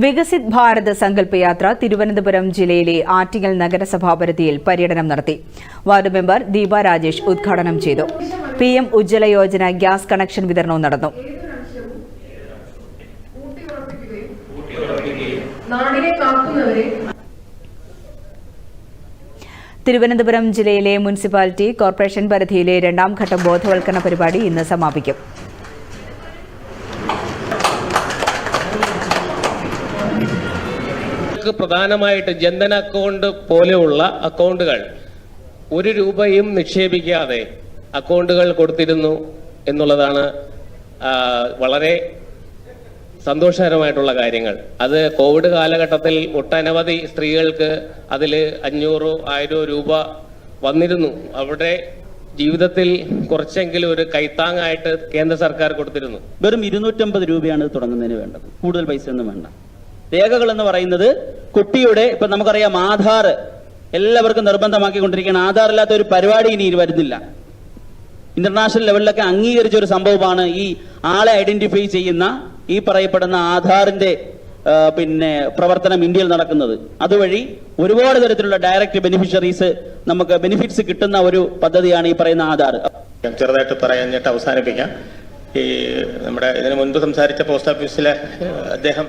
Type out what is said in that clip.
വികസിത് ഭാരത് സങ്കല്പ യാത്ര തിരുവനന്തപുരം ജില്ലയിലെ ആറ്റിങ്ങൽ നഗരസഭാ പരിധിയിൽ പര്യടനം നടത്തി. വാർഡ് മെമ്പർ ദീപ രാജേഷ് ഉദ്ഘാടനം ചെയ്തു. P M Ujjwala Yojana gas connection വിതരണവും നടന്നു. തിരുവനന്തപുരം ജില്ലയിലെ മുനിസിപ്പാലിറ്റി കോർപ്പറേഷൻ പരിധിയിലെ രണ്ടാം ഘട്ട ബോധവൽക്കരണ പരിപാടി ഇന്ന് സമാപിക്കും. നമുക്ക് പ്രധാനമായിട്ട് ജന്ധൻ അക്കൗണ്ട് പോലെയുള്ള അക്കൗണ്ടുകൾ ഒരു രൂപയും നിക്ഷേപിക്കാതെ അക്കൗണ്ടുകൾ കൊടുത്തിരുന്നു എന്നുള്ളതാണ് വളരെ സന്തോഷകരമായിട്ടുള്ള കാര്യങ്ങൾ. അത് കോവിഡ് കാലഘട്ടത്തിൽ ഒട്ടനവധി സ്ത്രീകൾക്ക് അതിൽ അഞ്ഞൂറോ ആയിരോ രൂപ വന്നിരുന്നു. അവിടെ ജീവിതത്തിൽ കുറച്ചെങ്കിലും ഒരു കൈത്താങ്ങായിട്ട് കേന്ദ്ര സർക്കാർ കൊടുത്തിരുന്നു. വെറും ഇരുന്നൂറ്റമ്പത് രൂപയാണ് തുടങ്ങുന്നതിന് വേണ്ടത്. കൂടുതൽ പൈസ ഒന്നും വേണ്ട. രേഖകൾ എന്ന് പറയുന്നത് കുട്ടിയുടെ ഇപ്പൊ നമുക്കറിയാം ആധാർ എല്ലാവർക്കും നിർബന്ധമാക്കിക്കൊണ്ടിരിക്കുകയാണ്. ആധാർ ഇല്ലാത്ത ഒരു പരിപാടി ഇനി വരുന്നില്ല. ഇന്റർനാഷണൽ ലെവലിലൊക്കെ അംഗീകരിച്ച ഒരു സംഭവമാണ് ഈ ആളെ ഐഡന്റിഫൈ ചെയ്യുന്ന ഈ പറയപ്പെടുന്ന ആധാറിന്റെ പിന്നെ പ്രവർത്തനം ഇന്ത്യയിൽ നടക്കുന്നത്. അതുവഴി ഒരുപാട് തരത്തിലുള്ള ഡയറക്റ്റ് ബെനിഫിഷ്യറീസ് നമുക്ക് ബെനിഫിറ്റ്സ് കിട്ടുന്ന ഒരു പദ്ധതിയാണ് ഈ പറയുന്ന ആധാർ. ചെറുതായിട്ട് പറയാഞ്ഞിട്ട് അവസാനിപ്പിക്കാം. ഈ നമ്മുടെ ഇതിനു മുൻപ് സംസാരിച്ച പോസ്റ്റ് ഓഫീസിലെ അദ്ദേഹം